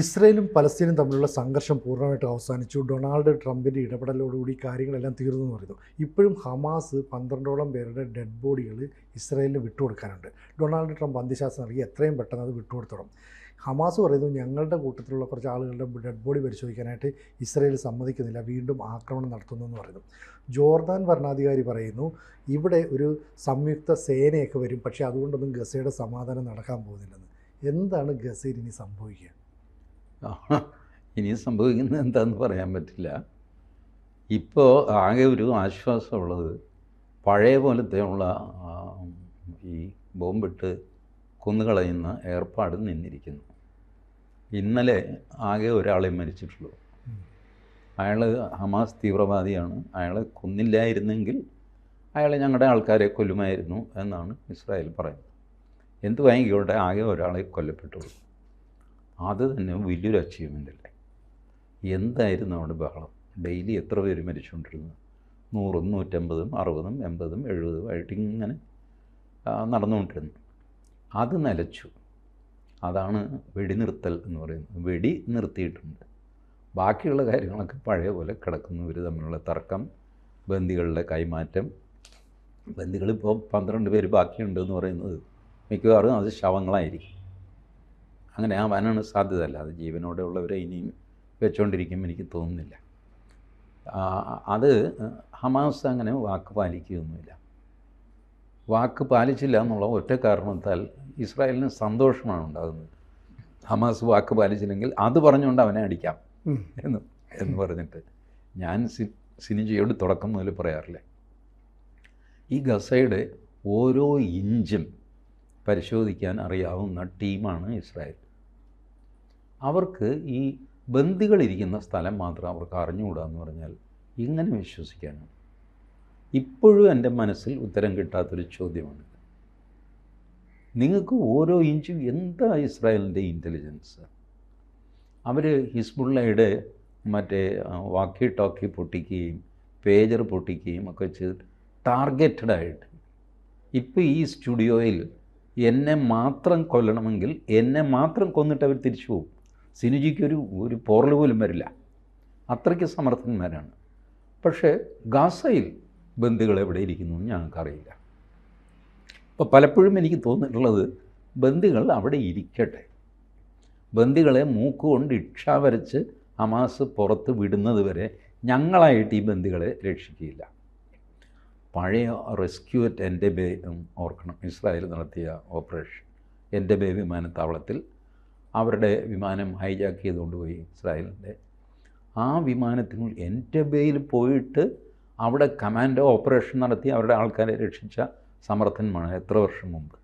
ഇസ്രയേലും പലസ്തീനും തമ്മിലുള്ള സംഘർഷം പൂർണമായിട്ട് അവസാനിച്ചു. ഡൊണാൾഡ് ട്രംപിന്റെ ഇടപെടലോടുകൂടി കാര്യങ്ങളെല്ലാം തീർന്നു എന്ന് പറയുന്നു. ഇപ്പോഴും ഹമാസ് പന്ത്രണ്ടോളം പേരുടെ ഡെഡ് ബോഡികൾ ഇസ്രയേലിന് വിട്ടുകൊടുക്കാനുണ്ട്. ഡൊണാൾഡ് ട്രംപ് അന്ത്യശാസം നൽകി എത്രയും പെട്ടെന്ന് അത് വിട്ടുകൊടുത്തോളും. ഹമാസ് പറയുന്നു ഞങ്ങളുടെ കൂട്ടത്തിലുള്ള കുറച്ച് ആളുകളുടെ ഡെഡ് ബോഡി പരിശോധിക്കാനായിട്ട് ഇസ്രയേൽ സമ്മതിക്കുന്നില്ല. വീണ്ടും ആക്രമണം നടത്തുന്നു എന്ന് പറയുന്നു. ജോർദാൻ ഭരണാധികാരി പറയുന്നു ഇവിടെ ഒരു സംയുക്ത സേനയൊക്കെ വരും. പക്ഷേ അതുകൊണ്ടൊന്നും ഗസയുടെ സമാധാനം നടക്കാൻ പോകുന്നില്ലെന്ന്. എന്താണ് ഗസയിൽ ഇനി സംഭവിക്കുക? ഇനി സംഭവിക്കുന്നത് എന്താണെന്ന് പറയാൻ പറ്റില്ല. ഇപ്പോൾ ആകെ ഒരു ആശ്വാസമുള്ളത് പഴയ പോലത്തെ ഉള്ള ആ, ഈ ബോംബിട്ട് കൊന്നുകളയുന്ന ഏർപ്പാട് നിന്നിരിക്കുന്നു. ഇന്നലെ ആകെ ഒരാളെ മരിച്ചിട്ടുള്ളൂ. അയാൾ ഹമാസ് തീവ്രവാദിയാണ്. അയാളെ കൊന്നില്ലായിരുന്നെങ്കിൽ അയാളെ ഞങ്ങളുടെ ആൾക്കാരെ കൊല്ലുമായിരുന്നു എന്നാണ് ഇസ്രായേൽ പറയുന്നത്. എന്ത് വാങ്ങിക്കോട്ടെ ആകെ ഒരാളെ കൊല്ലപ്പെട്ടുള്ളൂ അത് തന്നെ വലിയൊരു അച്ചീവ്മെന്റ് അല്ലേ? എന്തായിരുന്നു അവിടെ ബഹളം? ഡെയിലി എത്ര പേര് മരിച്ചുകൊണ്ടിരുന്നു നൂറും നൂറ്റമ്പതും അറുപതും എൺപതും എഴുപതും ആയിട്ട് ഇങ്ങനെ നടന്നുകൊണ്ടിരുന്നു. അത് നിലച്ചു അതാണ് വെടിനിർത്തൽ എന്ന് പറയുന്നത്. വെടി നിർത്തിയിട്ടുണ്ട്. ബാക്കിയുള്ള കാര്യങ്ങളൊക്കെ പഴയ പോലെ കിടക്കുന്നു. ഇവർ തമ്മിലുള്ള തർക്കം ബന്ദികളുടെ കൈമാറ്റം. ബന്ദികളിപ്പോൾ പന്ത്രണ്ട് പേര് ബാക്കിയുണ്ട് എന്ന് പറയുന്നത് മിക്കവാറും അത് ശവങ്ങളായിരിക്കും. അങ്ങനെ ആവാനാണ് സാധ്യത അല്ലാതെ അത് ജീവനോടെ ഉള്ളവരെ ഇനിയും വെച്ചുകൊണ്ടിരിക്കും എനിക്ക് തോന്നുന്നില്ല. അത് ഹമാസ് അങ്ങനെ വാക്ക് പാലിക്കുകയൊന്നുമില്ല. വാക്ക് പാലിച്ചില്ല എന്നുള്ള ഒറ്റ കാരണത്താൽ ഇസ്രായേലിന് സന്തോഷമാണ് ഉണ്ടാകുന്നത്. ഹമാസ് വാക്ക് പാലിച്ചില്ലെങ്കിൽ അത് പറഞ്ഞുകൊണ്ട് അവനെ അടിക്കാം എന്ന് എന്ന് പറഞ്ഞിട്ട് ഞാൻ സി സിനിജയോട് തുടക്കം മുതൽ പറയാറില്ലേ? ഈ ഗസയുടെ ഓരോ ഇഞ്ചും പരിശോധിക്കാൻ അറിയാവുന്ന ടീമാണ് ഇസ്രായേൽ. അവർക്ക് ഈ ബന്ദികളിരിക്കുന്ന സ്ഥലം മാത്രം അവർക്ക് അറിഞ്ഞുകൂടാ എന്ന് പറഞ്ഞാൽ ഇങ്ങനെ വിശ്വസിക്കാനാണ്. ഇപ്പോഴും എന്റെ മനസ്സിൽ ഉത്തരം കിട്ടാത്തൊരു ചോദ്യമാണ്. നിങ്ങൾക്ക് ഓരോ ഇഞ്ചും എന്താ ഇസ്രായേലിന്റെ ഇന്റലിജൻസ്? അവർ ഹിസ്ബുള്ളയുടെ മറ്റേ വാക്കി ടോക്കി പൊട്ടിക്കുകയും പേജർ പൊട്ടിക്കുകയും ഒക്കെ ചെയ്ത് ടാർഗറ്റഡ് ആയിട്ട് ഇപ്പോൾ ഈ സ്റ്റുഡിയോയിൽ എന്നെ മാത്രം കൊല്ലണമെങ്കിൽ എന്നെ മാത്രം കൊന്നിട്ട് അവർ തിരിച്ചു പോകും. സിനുജിക്ക് ഒരു ഒരു പോറൽ പോലും വരില്ല. അത്രയ്ക്ക് സമർത്ഥന്മാരാണ്. പക്ഷേ ഗാസയിൽ ബന്ധുകൾ എവിടെ ഇരിക്കുന്നു എന്ന് ഞങ്ങൾക്കറിയില്ല. അപ്പോൾ പലപ്പോഴും എനിക്ക് തോന്നിയിട്ടുള്ളത് ബന്ദികൾ അവിടെ ഇരിക്കട്ടെ. ബന്ദികളെ മൂക്കുകൊണ്ട് ഇക്ഷ വരച്ച് ഹമാസ് പുറത്ത് വിടുന്നത് വരെ ഞങ്ങളായിട്ട് ഈ ബന്ദികളെ രക്ഷിക്കുകയില്ല. പഴയ റെസ്ക്യൂ അറ്റ് എന്റെ ബേ ഓർക്കണം. ഇസ്രായേൽ നടത്തിയ ഓപ്പറേഷൻ. എന്റെ ബേ വിമാനത്താവളത്തിൽ അവരുടെ വിമാനം ഹൈജാക്ക് ചെയ്തുകൊണ്ട് പോയി ഇസ്രായേലിന്റെ. ആ വിമാനത്തിൽ എന്റെ ബേയിൽ പോയിട്ട് അവിടെ കമാൻഡോ ഓപ്പറേഷൻ നടത്തി അവരുടെ ആൾക്കാരെ രക്ഷിച്ച സമർത്ഥന്മാണ് എത്ര വർഷം മുമ്പ്.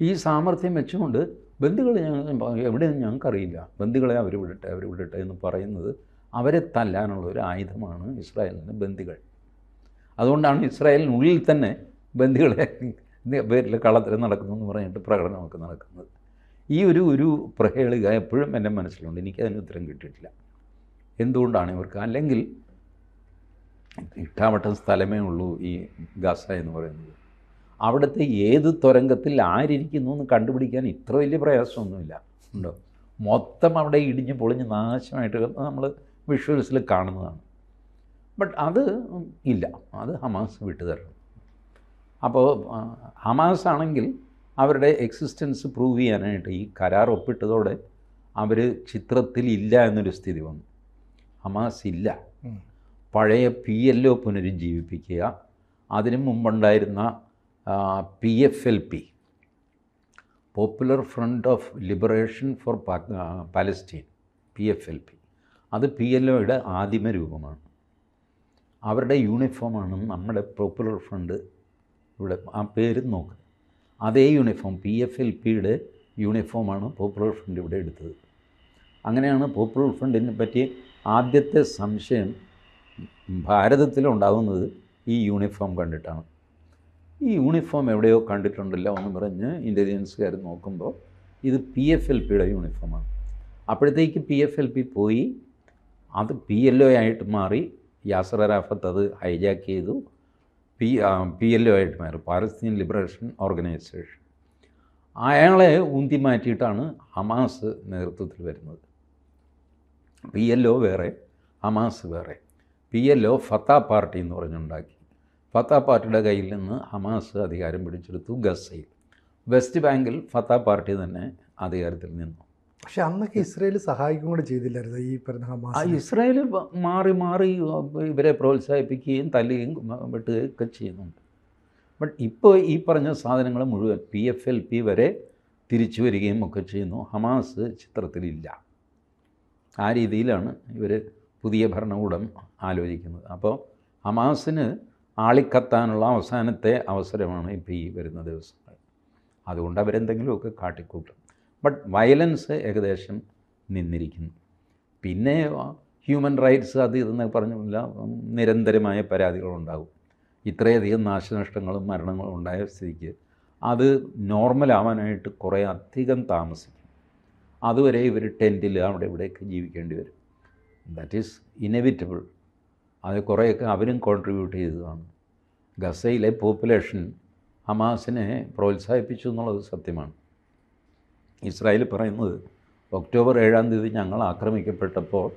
ഈ സാമർഥ്യം വെച്ചുകൊണ്ട് ബന്ധുക്കൾ ഞങ്ങൾ എവിടെയെന്ന് ഞങ്ങൾക്കറിയില്ല. ബന്ധുക്കളെ അവർ വിടട്ടെ അവർ വിടട്ടെ എന്ന് പറയുന്നത് അവരെ തല്ലാനുള്ള ഒരു ആയുധമാണ് ഇസ്രായേലിന്റെ ബന്ദികൾ അതുകൊണ്ടാണ് ഇസ്രായേലിനുള്ളിൽ തന്നെ ബന്ദികളെ പേരിൽ കള്ളത്തരം നടക്കുന്നു എന്ന് പറഞ്ഞിട്ട് പ്രകടനമൊക്കെ നടക്കുന്നത്. ഈ ഒരു ഒരു പ്രഹേളിക എപ്പോഴും എന്റെ മനസ്സിലുണ്ട്. എനിക്കതിന് ഉത്തരം കിട്ടിയിട്ടില്ല. എന്തുകൊണ്ടാണ് ഇവർക്ക്? അല്ലെങ്കിൽ ഇട്ടാവട്ടം സ്ഥലമേ ഉള്ളൂ ഈ ഗസ എന്ന് പറയുന്നത്. അവിടുത്തെ ഏത് തുരങ്കത്തിൽ ആരിയ്ക്കുന്നു എന്ന് കണ്ടുപിടിക്കാൻ ഇത്ര വലിയ പ്രയാസമൊന്നുമില്ല. ഉണ്ടോ? മൊത്തം അവിടെ ഇടിഞ്ഞ് പൊളിഞ്ഞ് നാശമായിട്ട് നമ്മൾ വിഷ്വൽസിൽ കാണുന്നതാണ്. ബട്ട് അത് ഇല്ല. അത് ഹമാസ് വിട്ടുതരണം അപ്പോൾ ഹമാസ് ആണെങ്കിൽ അവരുടെ എക്സിസ്റ്റൻസ് പ്രൂവ് ചെയ്യാനായിട്ട് ഈ കരാർ ഒപ്പിട്ടതോടെ അവർ ചിത്രത്തിൽ ഇല്ല എന്നൊരു സ്ഥിതി വന്നു. ഹമാസ് ഇല്ല. പഴയ പി എൽ ഒ പുനരുജ്ജീവിപ്പിക്കുക. അതിനു മുമ്പുണ്ടായിരുന്ന P F L P popular front of liberation for Palestine P F L P അത് പി എൽ ഒയുടെ ആദിമ രൂപമാണ്. അവരുടെ യൂണിഫോമാണ് നമ്മുടെ പോപ്പുലർ ഫ്രണ്ട് ഇവിടെ ആ പേര് നോക്ക്. അതേ യൂണിഫോം പി എഫ് എൽ പിയുടെ യൂണിഫോമാണ് പോപ്പുലർ ഫ്രണ്ട് ഇവിടെ എടുത്തത്. അങ്ങനെയാണ് പോപ്പുലർ ഫ്രണ്ടിനെ പറ്റി ആദ്യത്തെ സംശയം ഭാരതത്തിലുണ്ടാകുന്നത് ഈ യൂണിഫോം കണ്ടിട്ടാണ്. ഈ യൂണിഫോം എവിടെയോ കണ്ടിട്ടുണ്ടല്ലോ എന്ന് പറഞ്ഞ് ഇന്റലിജൻസുകാർ നോക്കുമ്പോൾ ഇത് പി എഫ് എൽ പിയുടെ യൂണിഫോമാണ് അപ്പോഴത്തേക്ക് പി എഫ് എൽ പി പോയി. അത് പി എൽ ഒ ആയിട്ട് മാറി. യാസർ അറാഫത്ത് അത് ഹൈജാക്ക് ചെയ്തു. പി പി എൽ ഒ ആയിട്ട് മാറി. പാലസ്തീൻ ലിബറേഷൻ ഓർഗനൈസേഷൻ അയാളെ ഊന്തി മാറ്റിയിട്ടാണ് ഹമാസ് നേതൃത്വത്തിൽ വരുന്നത്. പി എൽ ഒ വേറെ ഹമാസ് വേറെ. P L O Fatah party എന്ന് പറഞ്ഞുണ്ടാക്കി. ഫത്ത പാർട്ടിയുടെ കയ്യിൽ നിന്ന് ഹമാസ് അധികാരം പിടിച്ചെടുത്തു ഗസയിൽ. വെസ്റ്റ് ബാങ്കിൽ ഫത്ത പാർട്ടി തന്നെ അധികാരത്തിൽ നിന്നു. പക്ഷെ അന്നൊക്കെ ഇസ്രയേൽ സഹായിക്കും കൂടെ ചെയ്തില്ലായിരുന്നു ഈ പറഞ്ഞ ആ ഹമാസ് ഇസ്രായേൽ മാറി മാറി ഇവരെ പ്രോത്സാഹിപ്പിക്കുകയും തല്ലുകയും വെട്ടുകയും ഒക്കെ ചെയ്യുന്നുണ്ട്. ബട്ട് ഇപ്പോൾ ഈ പറഞ്ഞ സാധനങ്ങൾ മുഴുവൻ പി എഫ് എൽ പി വരെ തിരിച്ചു വരികയും ഒക്കെ ചെയ്യുന്നു. ഹമാസ് ചിത്രത്തിലില്ല. ആ രീതിയിലാണ് ഇവർ പുതിയ ഭരണകൂടം ആലോചിക്കുന്നത്. അപ്പോൾ ഹമാസിന് ആളിക്കത്താനുള്ള അവസാനത്തെ അവസരമാണ് ഇപ്പോൾ ഈ വരുന്ന ദിവസങ്ങൾ. അതുകൊണ്ട് അവരെന്തെങ്കിലുമൊക്കെ കാട്ടിക്കൂട്ടും. ബട്ട് വയലൻസ് ഏകദേശം നിന്നിരിക്കുന്നു. പിന്നെ ഹ്യൂമൻ റൈറ്റ്സ് അത് ഇതെന്നൊക്കെ പറഞ്ഞില്ല നിരന്തരമായ പരാതികളുണ്ടാകും. ഇത്രയധികം നാശനഷ്ടങ്ങളും മരണങ്ങളും ഉണ്ടായ സ്ഥിതിക്ക് അത് നോർമലാവാനായിട്ട് കുറേ അധികം താമസിക്കും. അതുവരെ ഇവർ ടെന്റിൽ അവിടെ ഇവിടെയൊക്കെ ജീവിക്കേണ്ടി വരും. ദാറ്റ് ഈസ് ഇനെവിറ്റബിൾ അത് കുറേയൊക്കെ അവരും കോൺട്രിബ്യൂട്ട് ചെയ്തതാണ്. ഗസയിലെ പോപ്പുലേഷൻ ഹമാസിനെ പ്രോത്സാഹിപ്പിച്ചു എന്നുള്ളത് സത്യമാണ്. ഇസ്രായേൽ പറയുന്നത് ഒക്ടോബർ ഏഴാം തീയതി ഞങ്ങൾ ആക്രമിക്കപ്പെട്ടപ്പോൾ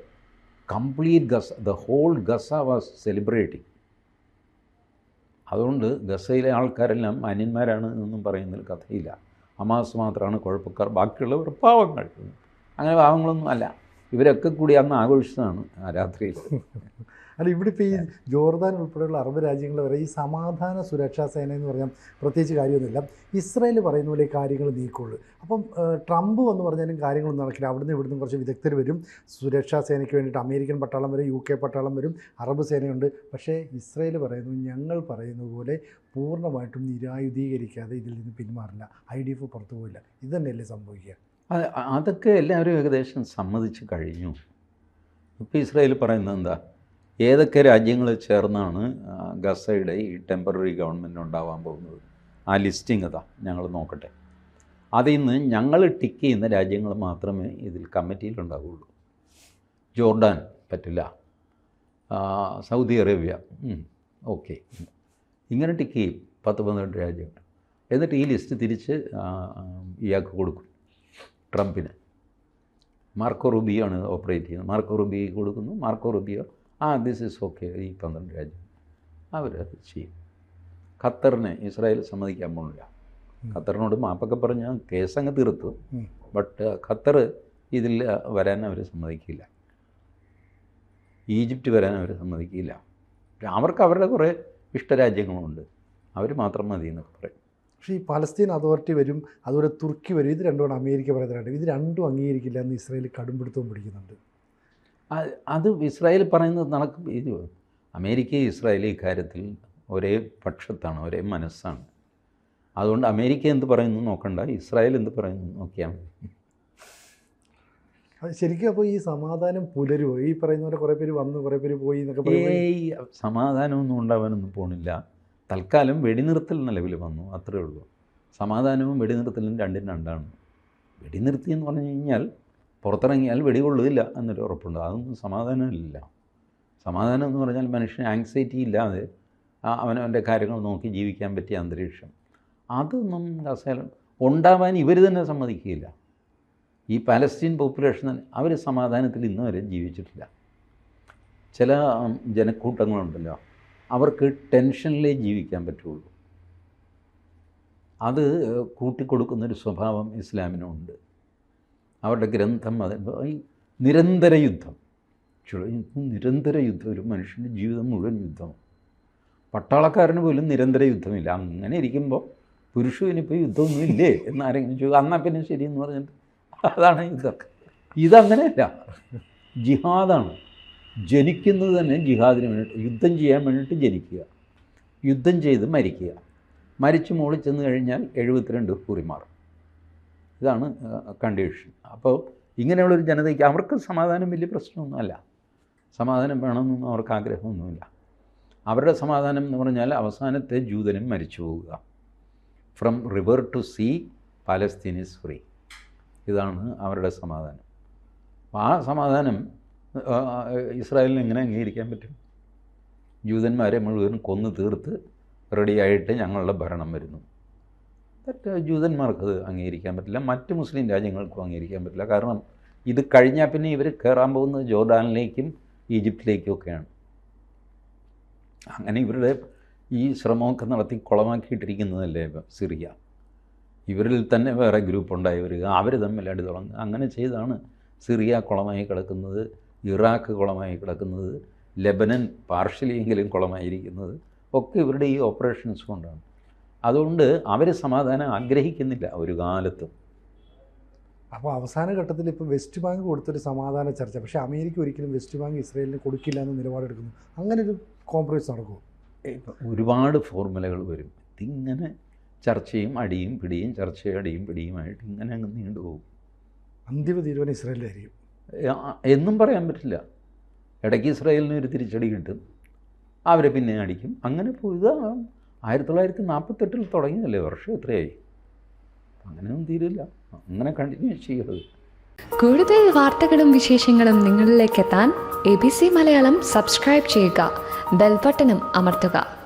complete Gaza the whole Gaza was celebrating. അതുകൊണ്ട് ഗസയിലെ ആൾക്കാരെല്ലാം മാന്യന്മാരാണ് എന്നൊന്നും പറയുന്നതിൽ കഥയില്ല. ഹമാസ് മാത്രമാണ് കുഴപ്പക്കാർ ബാക്കിയുള്ളവർ പാവങ്ങൾ. അങ്ങനെ പാവങ്ങളൊന്നും അല്ല. ഇവരൊക്കെ കൂടി അന്ന് ആഘോഷിച്ചതാണ് ആ രാത്രിയിൽ. അല്ല ഇവിടെ ഇപ്പോൾ ഈ ജോർദാൻ ഉൾപ്പെടെയുള്ള അറബ് രാജ്യങ്ങൾ വരെ ഈ സമാധാന സുരക്ഷാ സേന എന്ന് പറഞ്ഞാൽ പ്രത്യേകിച്ച് കാര്യമൊന്നുമില്ല. ഇസ്രായേൽ പറയുന്ന പോലെ കാര്യങ്ങൾ നീക്കുള്ളൂ. അപ്പം ട്രംപ് വന്ന് പറഞ്ഞാലും കാര്യങ്ങളൊന്നും നടക്കില്ല. അവിടുന്ന് ഇവിടുന്ന് കുറച്ച് വിദഗ്ധർ വരും. സുരക്ഷാ സേനയ്ക്ക് വേണ്ടിയിട്ട് അമേരിക്കൻ പട്ടാളം വരും യു കെ പട്ടാളം വരും. അറബ് സേനയുണ്ട്. പക്ഷേ ഇസ്രായേൽ പറയുന്നു ഞങ്ങൾ പറയുന്നത് പോലെ പൂർണമായിട്ടും നിരായുധീകരിക്കാതെ ഇതിൽ നിന്ന് പിന്മാറില്ല. ഐ ഡി എഫ് പുറത്തു പോയില്ല ഇത് തന്നെയല്ലേ സംഭവിക്കുക? അത് അതൊക്കെ എല്ലാവരും ഏകദേശം സമ്മതിച്ച് കഴിഞ്ഞു. ഇപ്പോൾ ഇസ്രായേൽ പറയുന്നത് എന്താ? ഏതൊക്കെ രാജ്യങ്ങൾ ചേർന്നാണ് ഗസയുടെ ഈ ടെമ്പററി ഗവൺമെന്റ് ഉണ്ടാവാൻ പോകുന്നത്? ആ ലിസ്റ്റിംഗ് അതാ ഞങ്ങൾ നോക്കട്ടെ. അതിൽ നിന്ന് ഞങ്ങൾ ടിക്ക് ചെയ്യുന്ന രാജ്യങ്ങൾ മാത്രമേ ഇതിൽ കമ്മിറ്റിയിലുണ്ടാവുകയുള്ളൂ ജോർഡാൻ പറ്റില്ല. Saudi Arabia okay. ഇങ്ങനെ ടിക്ക് ചെയ്യും പത്ത് പന്ത്രണ്ട് രാജ്യങ്ങൾ. എന്നിട്ട് ഈ ലിസ്റ്റ് തിരിച്ച് ഇയാൾക്ക് കൊടുക്കും ട്രംപിന്. മാർക്കോ റുബിയോ ആണ് ഓപ്പറേറ്റ് ചെയ്യുന്നത്. മാർക്കോ റുബിയോ കൊടുക്കുന്നു മാർക്കോ റുബിയോ ആ ദിസ് ഈസ് ഓക്കെ ഈ പന്ത്രണ്ട് രാജ്യം. അവർ ചെയ്യും. ഖത്തറിന് ഇസ്രായേൽ സമ്മതിക്കാൻ പോകുന്നില്ല ഖത്തറിനോട് മാപ്പൊക്കെ പറഞ്ഞ് കേസ് അങ്ങ് തീർത്തു. ബട്ട് ഖത്തർ ഇതിൽ വരാൻ അവർ സമ്മതിക്കില്ല. ഈജിപ്റ്റ് വരാൻ അവർ സമ്മതിക്കില്ല. അവർക്ക് അവരുടെ കുറേ ഇഷ്ടരാജ്യങ്ങളുണ്ട്. അവർ മാത്രം മതി എന്നൊക്കെ പറയും. പക്ഷേ ഈ പലസ്തീൻ അതോറിറ്റി വരും അതുപോലെ തുർക്കി വരും. ഇത് രണ്ടുമാണ് അമേരിക്ക പറയുന്നതായിട്ട് ഇത് രണ്ടും അംഗീകരിക്കില്ല എന്ന് ഇസ്രായേൽ കടുംപിടുത്തവും പിടിക്കുന്നുണ്ട്. അത് ഇസ്രായേൽ പറയുന്നത് നടക്കും. ഇത് അമേരിക്കയും ഇസ്രായേലും ഇക്കാര്യത്തിൽ ഒരേ പക്ഷത്താണ് ഒരേ മനസ്സാണ്. അതുകൊണ്ട് അമേരിക്ക എന്ത് പറയുന്നു നോക്കണ്ട ഇസ്രായേൽ എന്ത് പറയുന്നു നോക്കിയാൽ മതി. ശരിക്കും അപ്പോൾ ഈ സമാധാനം പുലരുമോ ഈ പറയുന്ന പോലെ കുറേ പേര് വന്നു കുറേ പേര് പോയി എന്നൊക്കെ ഏയ് സമാധാനമൊന്നും ഉണ്ടാവാനൊന്നും പോണില്ല. തൽക്കാലം വെടിനിർത്തൽ നിലവിൽ വന്നു അത്രേ ഉള്ളൂ. സമാധാനവും വെടിനിർത്തലും രണ്ടും രണ്ടാണ്. വെടിനിർത്തി എന്ന് പറഞ്ഞു കഴിഞ്ഞാൽ പുറത്തിറങ്ങിയാൽ വെടികൊള്ളുകയില്ല എന്നൊരു ഉറപ്പുണ്ട്. അതൊന്നും സമാധാനമില്ല. സമാധാനം എന്ന് പറഞ്ഞാൽ മനുഷ്യന് ആങ്സൈറ്റി ഇല്ലാതെ അവനവന്റെ കാര്യങ്ങൾ നോക്കി ജീവിക്കാൻ പറ്റിയ അന്തരീക്ഷം. അതൊന്നും ഗസയിൽ ഉണ്ടാവാൻ ഇവർ തന്നെ സമ്മതിക്കുകയില്ല. ഈ പാലസ്തീൻ പോപ്പുലേഷൻ അവർ സമാധാനത്തിൽ ഇന്ന് വരെ ജീവിച്ചിട്ടില്ല. ചില ജനക്കൂട്ടങ്ങളുണ്ടല്ലോ. അവർക്ക് ടെൻഷനിലേ ജീവിക്കാൻ പറ്റുള്ളൂ. അത് കൂട്ടിക്കൊടുക്കുന്നൊരു സ്വഭാവം ഇസ്ലാമിനുണ്ട്. അവരുടെ ഗ്രന്ഥം അത് ഈ നിരന്തര യുദ്ധം. നിരന്തര യുദ്ധം ഒരു മനുഷ്യന്റെ ജീവിതം മുഴുവൻ യുദ്ധം. പട്ടാളക്കാരന് പോലും നിരന്തര യുദ്ധമില്ല. അങ്ങനെ ഇരിക്കുമ്പോൾ പുരുഷനിപ്പോൾ യുദ്ധമൊന്നും ഇല്ലേ എന്നാരെങ്കിലും ചോദിക്കും എന്നാൽ പിന്നെ ശരി എന്ന് പറഞ്ഞിട്ട് അതാണ് യുദ്ധം. ഇതങ്ങനെയല്ല. ജിഹാദാണ്. ജനിക്കുന്നത് തന്നെ ജിഹാദിന് വേണ്ടിയിട്ട് യുദ്ധം ചെയ്യാൻ വേണ്ടിയിട്ട് ജനിക്കുക. യുദ്ധം ചെയ്ത് മരിക്കുക. മരിച്ചു മോളിൽ ചെന്ന് കഴിഞ്ഞാൽ എഴുപത്തിരണ്ട് കുറി മാറും ഇതാണ് കണ്ടീഷൻ അപ്പോൾ ഇങ്ങനെയുള്ളൊരു ജനതയ്ക്ക് അവർക്ക് സമാധാനം വലിയ പ്രശ്നമൊന്നുമല്ല. സമാധാനം വേണമെന്നൊന്നും അവർക്ക് ആഗ്രഹമൊന്നുമില്ല. അവരുടെ സമാധാനം എന്ന് പറഞ്ഞാൽ അവസാനത്തെ ജൂതനും മരിച്ചു പോവുക. From river to sea Palestine is free ഇതാണ് അവരുടെ സമാധാനം. ആ സമാധാനം ഇസ്രായേലിന് എങ്ങനെ അംഗീകരിക്കാൻ പറ്റും? ജൂതന്മാരെ മുഴുവൻ കൊന്നു തീർത്ത് റെഡിയായിട്ട് ഞങ്ങളുടെ ഭരണം വരുന്നു. മറ്റ് ജൂതന്മാർക്ക് അത് അംഗീകരിക്കാൻ പറ്റില്ല. മറ്റ് മുസ്ലിം രാജ്യങ്ങൾക്കും അംഗീകരിക്കാൻ പറ്റില്ല. കാരണം ഇത് കഴിഞ്ഞാൽ പിന്നെ ഇവർ കയറാൻ പോകുന്നത് ജോർഡാനിലേക്കും ഈജിപ്തിലേക്കും ഒക്കെയാണ്. അങ്ങനെ ഇവരുടെ ഈ ശ്രമമൊക്കെ നടത്തി കുളമാക്കിയിട്ടിരിക്കുന്നതല്ലേ സിറിയ. ഇവരിൽ തന്നെ വേറെ ഗ്രൂപ്പ് ഉണ്ടായി വരിക. അവർ തമ്മിൽ അടി തുടങ്ങുക. അങ്ങനെ ചെയ്താണ് സിറിയ കുളമായി കിടക്കുന്നത്. ഇറാഖ് കുളമായി കിടക്കുന്നത്. ലെബനൻ പാർഷ്യലിയെങ്കിലും കുളമായിരിക്കുന്നത്. ഒക്കെ ഇവരുടെ ഈ ഓപ്പറേഷൻസ് കൊണ്ടാണ്. അതുകൊണ്ട് അവർ സമാധാനം ആഗ്രഹിക്കുന്നില്ല ഒരു കാലത്തും. അപ്പോൾ അവസാന ഘട്ടത്തിൽ ഇപ്പോൾ വെസ്റ്റ് ബാങ്ക് കൊടുത്തൊരു സമാധാന ചർച്ച. പക്ഷേ അമേരിക്ക ഒരിക്കലും വെസ്റ്റ് ബാങ്ക് ഇസ്രയേലിന് കൊടുക്കില്ല എന്ന് നിലപാടെടുക്കുന്നു. അങ്ങനെ ഒരു കോംപ്രമൈസ് നടക്കുമോ ഒരുപാട് ഫോർമുലകൾ വരും. ഇതിങ്ങനെ ചർച്ചയും അടിയും പിടിയും ചർച്ചയും അടിയും പിടിയുമായിട്ട് ഇങ്ങനെ അങ്ങ് നീണ്ടുപോകും അന്തിമ തീരുമാനം ഇസ്രയേലിലായിരിക്കും. എന്നും പറയാൻ പറ്റില്ല. ഇടയ്ക്ക് ഇസ്രായേലിന് ഒരു തിരിച്ചടി കിട്ടും. അവരെ പിന്നെ അടിക്കും. അങ്ങനെ പോയി. ആയിരത്തി തൊള്ളായിരത്തി നാൽപ്പത്തെട്ടിൽ തുടങ്ങിയതല്ലേ വർഷം എത്രയായി അങ്ങനെയൊന്നും തീരില്ല. അങ്ങനെ കണ്ടിന്യൂ ചെയ്യരുത്. കൂടുതൽ വാർത്തകളും വിശേഷങ്ങളും നിങ്ങളിലേക്ക് എത്താൻ A B C Malayalam subscribe ചെയ്യുക. ബെൽബട്ടനും അമർത്തുക.